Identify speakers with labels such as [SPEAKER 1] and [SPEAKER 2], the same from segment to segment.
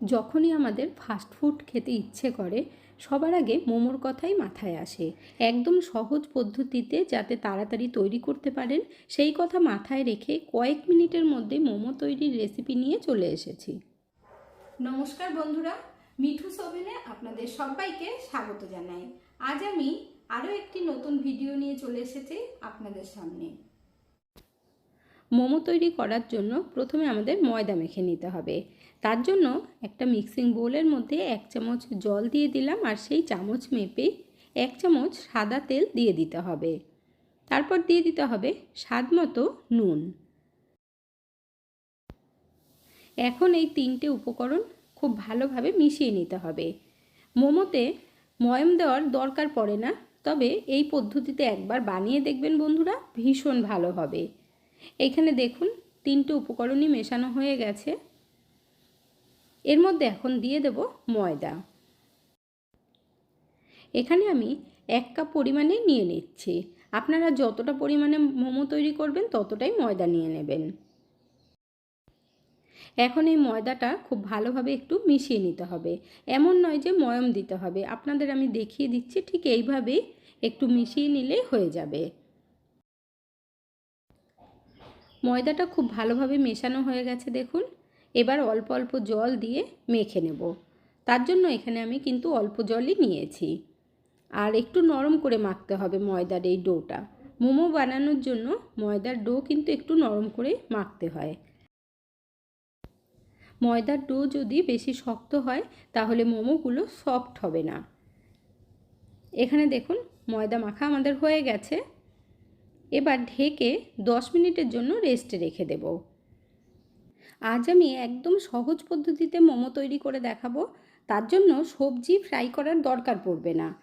[SPEAKER 1] যখনই আমাদের fast food খেতে ইচ্ছে করে, সবার আগে মোমোর কথাই মাথায় আসে। একদম সহজ পদ্ধতিতে যাতে তাড়াতাড়ি তৈরি করতে পারেন, সেই কথা মাথায় রেখে কয়েক মিনিটের মধ্যে মোমো তৈরির রেসিপি নিয়ে চলে এসেছি। নমস্কার বন্ধুরা, মিঠু সোভেনে আপনাদের সবাইকে স্বাগত জানাই। আজ আমি আরও একটি নতুন ভিডিও নিয়ে চলে এসেছি আপনাদের সামনে। মোমো তৈরি করার জন্য প্রথমে আমাদের ময়দা মেখে নিতে হবে। তার জন্য একটা মিক্সিং বোলের মধ্যে এক চামচ জল দিয়ে দিলাম আর সেই চামচ মেপে এক চামচ সাদা তেল দিয়ে দিতে হবে। তারপর দিয়ে দিতে হবে স্বাদ মতো নুন। এখন এই তিনটে উপকরণ খুব ভালোভাবে মিশিয়ে নিতে হবে। মোমোতে ময়ম দেওয়ার দরকার পড়ে না, তবে এই পদ্ধতিতে একবার বানিয়ে দেখবেন বন্ধুরা, ভীষণ ভালো হবে। এখানে দেখুন, তিনটে উপকরণই মেশানো হয়ে গেছে। এর মধ্যে এখন দিয়ে দেব ময়দা। এখানে আমি এক কাপ পরিমাণে নিয়ে নিচ্ছি। আপনারা যতটা পরিমাণে মোমো তৈরি করবেন, ততটাই ময়দা নিয়ে নেবেন। এখন এই ময়দাটা খুব ভালোভাবে একটু মিশিয়ে নিতে হবে। এমন নয় যে ময়ম দিতে হবে। আপনাদের আমি দেখিয়ে দিচ্ছি, ঠিক এইভাবেই একটু মিশিয়ে নিলেই হয়ে যাবে। ময়দাটা খুব ভালোভাবে মেশানো হয়ে গেছে দেখুন। এবার অল্প অল্প জল দিয়ে মেখে নেব। তার জন্য এখানে আমি কিন্তু অল্প জলই নিয়েছি। আর একটু নরম করে মাখতে হবে ময়দার এই ডোটা। মোমো বানানোর জন্য ময়দার ডো কিন্তু একটু নরম করে মাখতে হয়। ময়দার ডো যদি বেশি শক্ত হয়, তাহলে মোমোগুলো সফট হবে না। এখানে দেখুন, ময়দা মাখা আমাদের হয়ে গেছে। এবার ঢেকে দশ মিনিটের জন্য রেস্টে রেখে দেব। আজ আমি একদম সহজ পদ্ধতিতে মোমো তৈরি করে দেখাবো। তার জন্য সবজি ফ্রাই করার দরকার পড়বে না।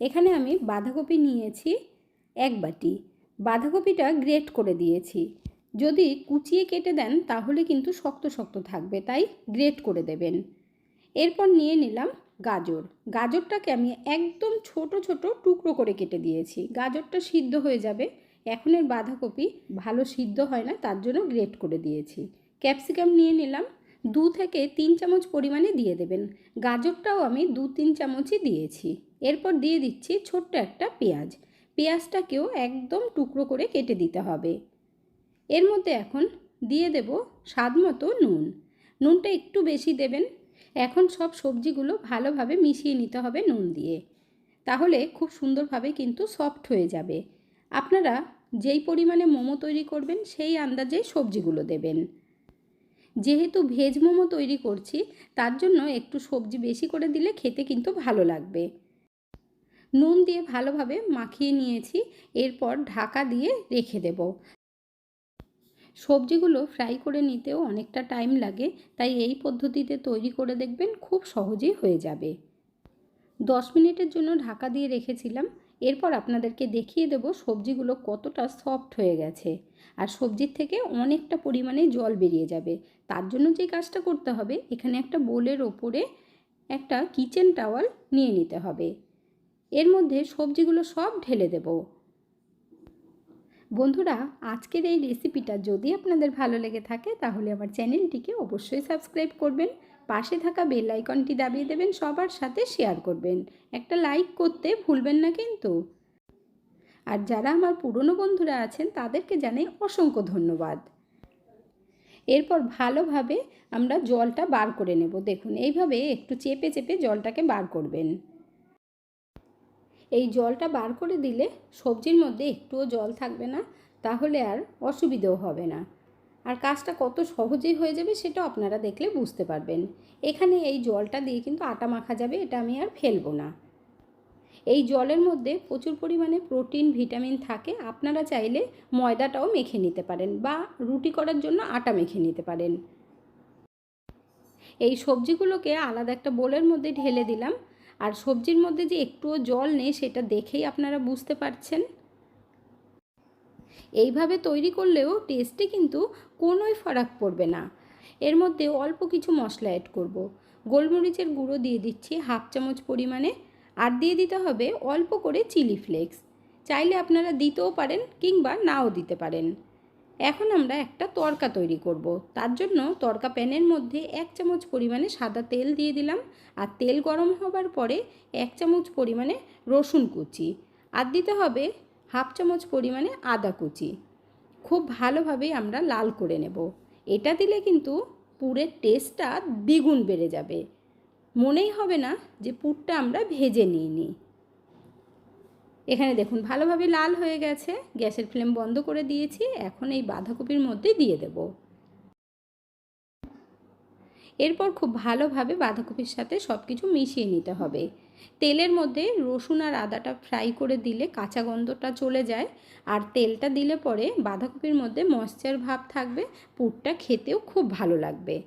[SPEAKER 1] এখানে আমি বাঁধাকপি নিয়েছি এক বাটি। বাঁধাকপিটা গ্রেট করে দিয়েছি। যদি কুচিয়ে কেটে দেন, তাহলে কিন্তু শক্ত শক্ত থাকবে, তাই গ্রেট করে দেবেন। এরপর নিয়ে নিলাম গাজর। গাজরটাকে আমি একদম ছোট ছোট টুকরো করে কেটে দিয়েছি। গাজরটা সিদ্ধ হয়ে যাবে। এখনের বাঁধাকপি ভালো সিদ্ধ হয় না, তার জন্য গ্রেট করে দিয়েছি। ক্যাপসিকাম নিয়ে নিলাম, দু থেকে তিন চামচ পরিমাণে দিয়ে দেবেন। গাজরটাও আমি দু তিন চামচই দিয়েছি। এরপর দিয়ে দিচ্ছি ছোট্ট একটা পেঁয়াজ। পেঁয়াজটাকেও একদম টুকরো করে কেটে দিতে হবে। এর মধ্যে এখন দিয়ে দেব স্বাদ মতো নুন। নুনটা একটু বেশি দেবেন। এখন সব সবজিগুলো ভালোভাবে মিশিয়ে নিতে হবে নুন দিয়ে। তাহলে খুব সুন্দরভাবে কিন্তু সফট হয়ে যাবে। আপনারা যেই পরিমাণে মোমো তৈরি করবেন, সেই আন্দাজে সবজিগুলো দেবেন। যেহেতু ভেজ মোমো তৈরি করছি, তার জন্য একটু সবজি বেশি করে দিলে খেতে কিন্তু ভালো লাগবে। নুন দিয়ে ভালোভাবে মাখিয়ে নিয়েছি, এরপর ঢাকা দিয়ে রেখে দেব। সবজিগুলো ফ্রাই করে নিতেও অনেকটা টাইম লাগে, তাই এই পদ্ধতিতে তৈরি করে দেখবেন খুব সহজেই হয়ে যাবে। দশ মিনিটের জন্য ঢাকা দিয়ে রেখেছিলাম এরপর আপনাদেরকে দেখিয়ে দেব সবজিগুলো কতটা সফট হয়ে গেছে। আর সবজির থেকে অনেকটা পরিমাণে জল বেরিয়ে যাবে। তার জন্য যে কাজটা করতে হবে, এখানে একটা বোলের ওপরে একটা কিচেন টাওয়াল নিয়ে নিতে হবে। এর মধ্যে সবজিগুলো সব ঢেলে দেব। বন্ধুরা, আজকের এই রেসিপিটা যদি আপনাদের ভালো লেগে থাকে, তাহলে আমার চ্যানেলটিকে অবশ্যই সাবস্ক্রাইব করবেন। পাশে থাকা বেল আইকনটি দাবিয়ে দেবেন, সবার সাথে শেয়ার করবেন। একটা লাইক করতে ভুলবেন না কিন্তু। আর যারা আমার পুরনো বন্ধুরা আছেন, তাদেরকে জানাই অসংখ্য ধন্যবাদ। এরপর ভালোভাবে আমরা জলটা বার করে নেব। দেখুন, এইভাবে একটু চেপে চেপে জলটাকে বার করবেন। এই জলটা বার করে দিলে সবজির মধ্যে একটুও জল থাকবে না, তাহলে আর অসুবিধেও হবে না। আর কাজটা কত সহজেই হয়ে যাবে সেটা আপনারা দেখলে বুঝতে পারবেন। এখানে এই জলটা দিয়ে কিন্তু আটা মাখা যাবে, এটা আমি আর ফেলব না। এই জলের মধ্যে প্রচুর পরিমাণে প্রোটিন, ভিটামিন থাকে, আপনারা চাইলে ময়দাটাও মেখে নিতে পারেন বা রুটি করার জন্য আটা মেখে নিতে পারেন। এই সবজিগুলোকে আলাদা একটা বোলের মধ্যে ঢেলে দিলাম। আর সবজির মধ্যে যে একটুও জল নেই সেটা দেখেই আপনারা বুঝতে পারছেন। এইভাবে তৈরি করলেও টেস্টে কিন্তু কোনোই ফারাক পড়বে না এর মধ্যে অল্প কিছু মশলা অ্যাড করব। গোলমরিচের গুঁড়ো দিয়ে দিচ্ছি হাফ চামচ পরিমাণে আর দিয়ে দিতে হবে অল্প করে চিলি ফ্লেক্স চাইলে আপনারা দিতেও পারেন কিংবা নাও দিতে পারেন এখন আমরা একটা তরকা তৈরি করব। তার জন্য তরকা প্যানের মধ্যে এক চামচ পরিমাণে সাদা তেল দিয়ে দিলাম আর তেল গরম হবার পরে এক চামচ পরিমাণে রসুন কুচি আর দিতে হবে হাফ চামচ পরিমাণে আদা কুচি। খুব ভালোভাবে আমরা লাল করে নেব। এটা দিলে কিন্তু পুরের টেস্টটা দ্বিগুণ বেড়ে যাবে। মনেই হবে না যে পুরটা আমরা ভেজে নিই নিই এখানে দেখুন, ভালোভাবে লাল হয়ে গেছে। গ্যাসের ফ্লেম বন্ধ করে দিয়েছি। এখন এই বাঁধাকপির মধ্যে দিয়ে দেব। এরপর খুব ভালোভাবে বাঁধাকপির সাথে সব কিছু মিশিয়ে নিতে হবে। তেলের মধ্যে রসুন আর আদাটা ফ্রাই করে দিলে কাঁচা গন্ধটা চলে যায়। আর তেলটা দিলে পরে বাঁধাকপির মধ্যে ময়শ্চার ভাব থাকবে, পুরটা খেতেও খুব ভালো লাগবে।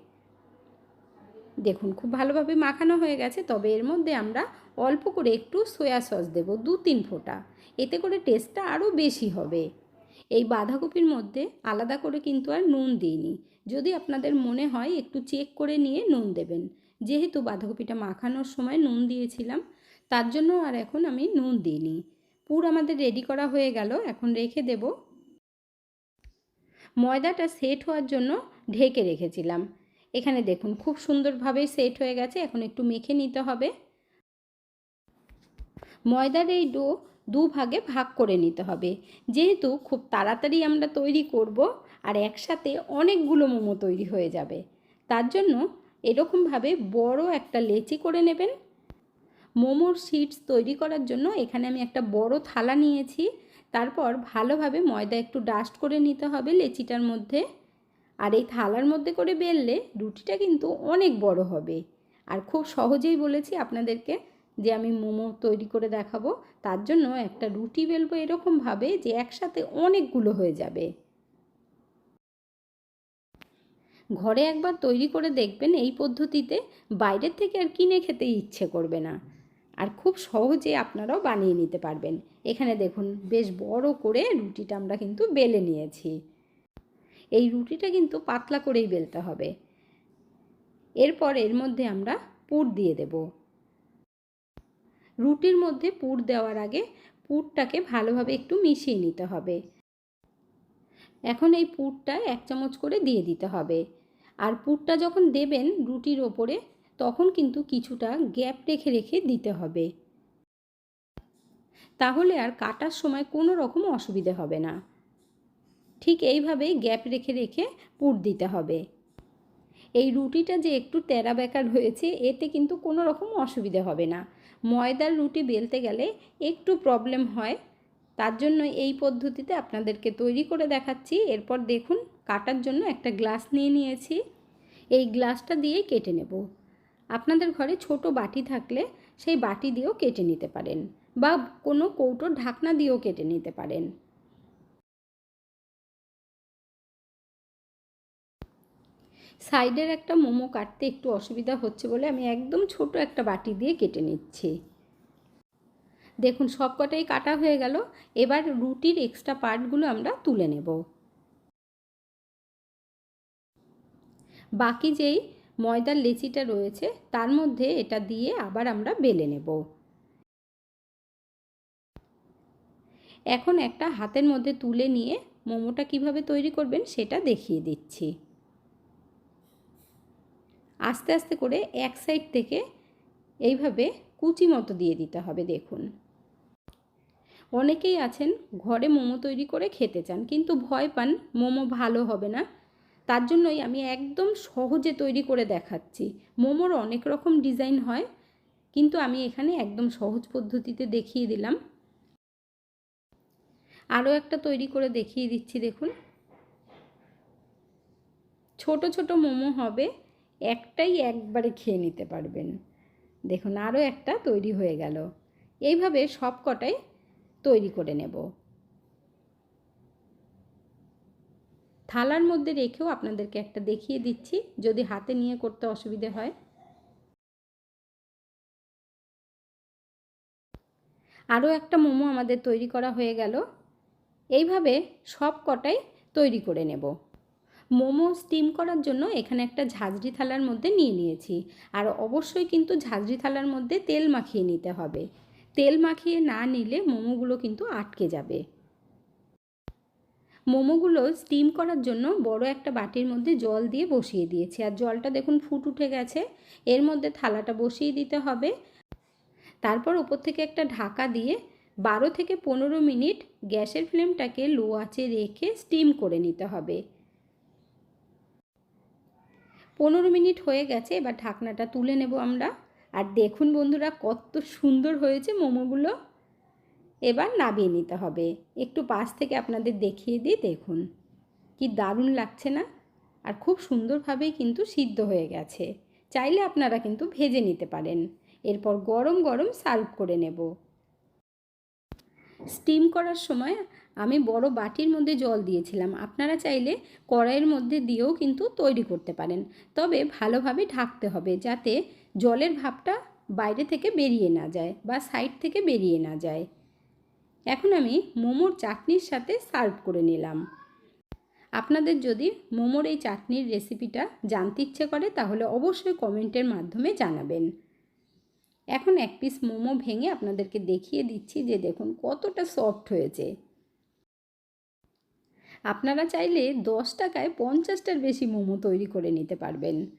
[SPEAKER 1] দেখুন, খুব ভালোভাবে মাখানো হয়ে গেছে, তবে এর মধ্যে আমরা অল্প করে একটু সয়া সস দেব দু তিন ফোঁটা। এতে করে টেস্টটা আরও বেশি হবে। এই বাঁধাকপির মধ্যে আলাদা করে কিন্তু আর নুন দিইনি। যদি আপনাদের মনে হয়, একটু চেক করে নিয়ে নুন দেবেন। যেহেতু বাঁধাকপিটা মাখানোর সময় নুন দিয়েছিলাম, তার জন্য আর এখন আমি নুন দিইনি। পুর আমাদের রেডি করা হয়ে গেল, এখন রেখে দেব। ময়দাটা সেট হওয়ার জন্য ঢেকে রেখেছিলাম। এখানে দেখুন, খুব সুন্দরভাবে সেট হয়ে গেছে, এখন একটু মেখে নিতে হবে। ময়দার এই ডো দু ভাগে ভাগ করে নিতে হবে। যেহেতু খুব তাড়াতাড়ি আমরা তৈরি করব, আর একসাথে অনেকগুলো মোমো তৈরি হয়ে যাবে। তার জন্য এরকমভাবে বড় একটা লেচি করে নেবেন। মোমোর সিডস তৈরি করার জন্য এখানে আমি একটা বড় থালা নিয়েছি। তারপর ভালোভাবে ময়দা একটু ডাস্ট করে নিতে হবে লেচিটার মধ্যে। আর এই থালার মধ্যে করে বেললে রুটিটা কিন্তু অনেক বড় হবে। আর খুব সহজেই বলেছি আপনাদেরকে যে আমি মোমো তৈরি করে দেখাবো। তার জন্য একটা রুটি বেলবো এরকমভাবে যে একসাথে অনেকগুলো হয়ে যাবে। ঘরে একবার তৈরি করে দেখবেন এই পদ্ধতিতে বাইরের থেকে আর কিনে খেতে ইচ্ছে করবে না। আর খুব সহজে আপনারাও বানিয়ে নিতে পারবেন। এখানে দেখুন, বেশ বড় করে রুটিটা আমরা কিন্তু বেলে নিয়েছি। এই রুটিটা কিন্তু পাতলা করেই বেলতে হবে। এরপর এর মধ্যে আমরা পুর দিয়ে দেব। রুটির মধ্যে পুর দেওয়ার আগে পুরটাকে ভালোভাবে একটু মিশিয়ে নিতে হবে। এখন এই পুরটা এক চামচ করে দিয়ে দিতে হবে। আর পুরটা যখন দেবেন রুটির ওপরে, তখন কিন্তু কিছুটা গ্যাপ রেখে রেখে দিতে হবে। তাহলে আর কাটার সময় কোনো রকম অসুবিধে হবে না। ঠিক এইভাবেই গ্যাপ রেখে রেখে পুর দিতে হবে। এই রুটিটা যে একটু তেরা বেকার হয়েছে, এতে কিন্তু কোনো রকম অসুবিধে হবে না। ময়দার রুটি বেলতে গেলে একটু প্রবলেম হয় তার জন্য এই পদ্ধতিতে আপনাদেরকে তৈরি করে দেখাচ্ছি। এরপর দেখুন, কাটার জন্য একটা গ্লাস নিয়ে নিয়েছি। এই গ্লাসটা দিয়েই কেটে নেব। আপনাদের ঘরে ছোট বাটি থাকলে সেই বাটি দিয়েও কেটে নিতে পারেন বা কোনো কৌটোর ঢাকনা দিয়েও কেটে নিতে পারেন। সাইডের একটা মোমো কাটতে একটু অসুবিধা হচ্ছে বলে আমি একদম ছোট একটা বাটি দিয়ে কেটে নিচ্ছি। দেখুন সব কটাই কাটা হয়ে গেল। এবার রুটির এক্সট্রা পার্টগুলো আমরা তুলে নেব। বাকি যেই ময়দার লেচিটা রয়েছে, তার মধ্যে এটা দিয়ে আবার আমরা বেলে নেব। এখন একটা হাতের মধ্যে তুলে নিয়ে মোমোটা কীভাবে তৈরি করবেন সেটা দেখিয়ে দিচ্ছি। আস্তে আস্তে করে এক সাইড থেকে এইভাবে কুচি মতো দিয়ে দিতে হবে, দেখুন। অনেকেই আছেন ঘরে মোমো তৈরি করে খেতে চান, কিন্তু ভয় পান মোমো ভালো হবে না। তার জন্যই আমি একদম সহজে তৈরি করে দেখাচ্ছি। মোমোর অনেক রকম ডিজাইন হয়, কিন্তু আমি এখানে একদম সহজ পদ্ধতিতে দেখিয়ে দিলাম। আরও একটা তৈরি করে দেখিয়ে দিচ্ছি, দেখুন। ছোট ছোট মোমো হবে, একটাই একবারে খেয়ে নিতে পারবেন। দেখুন, আরও একটা তৈরি হয়ে গেল। এইভাবে সব কটাই তৈরি করে নেব। থালার মধ্যে রেখেও আপনাদেরকে একটা দেখিয়ে দিচ্ছি, যদি হাতে নিয়ে করতে অসুবিধে হয়। আরও একটা মোমো আমাদের তৈরি করা হয়ে গেল। এইভাবে সব কটাই তৈরি করে নেব। মোমো স্টিম করার জন্য এখানে একটা ঝাঁঝরি থালার মধ্যে নিয়ে নিয়েছি। আর অবশ্যই কিন্তু ঝাঁঝরি থালার মধ্যে তেল মাখিয়ে নিতে হবে। তেল মাখিয়ে না নিলে মোমোগুলো কিন্তু আটকে যাবে। মোমোগুলো স্টিম করার জন্য বড় একটা বাটির মধ্যে জল দিয়ে বসিয়ে দিয়েছি। আর জলটা দেখুন ফুট উঠে গেছে। এর মধ্যে থালাটা বসিয়ে দিতে হবে। তারপর ওপর থেকে একটা ঢাকা দিয়ে বারো থেকে পনেরো মিনিট গ্যাসের ফ্লেমটাকে লো আঁচে রেখে স্টিম করে নিতে হবে। পনেরো মিনিট হয়ে গেছে, এবার ঢাকনাটা তুলে নেব আমরা। আর দেখুন বন্ধুরা, কত সুন্দর হয়েছে মোমোগুলো। এবার নাবিয়ে নিতে হবে। একটু পাশ থেকে আপনাদের দেখিয়ে দিই, দেখুন। কি দারুণ লাগছে না? আর খুব সুন্দরভাবেই কিন্তু সিদ্ধ হয়ে গেছে। চাইলে আপনারা কিন্তু ভেজে নিতে পারেন। এরপর গরম গরম সার্ভ করে নেব। স্টিম করার সময় আমি বড় বাটির মধ্যে জল দিয়েছিলাম। আপনারা চাইলে কড়াইয়ের মধ্যে দিয়েও কিন্তু তৈরি করতে পারেন। তবে ভালোভাবে ঢাকতে হবে যাতে জলের ভাবটা বাইরে থেকে বেরিয়ে না যায় বা সাইড থেকে বেরিয়ে না যায়। এখন আমি মোমোর চাটনির সাথে সার্ভ করে নিলাম। আপনাদের যদি মোমোর এই চাটনির রেসিপিটা জানতে ইচ্ছে করে, তাহলে অবশ্যই কমেন্টের মাধ্যমে জানাবেন। এখন এক পিস মোমো ভেঙে আপনাদেরকে দেখিয়ে দিচ্ছি যে দেখুন কতটা সফট হয়েছে। আপনারা চাইলে দশ টাকায় পঞ্চাশটার বেশি মোমো তৈরি করে নিতে পারবেন।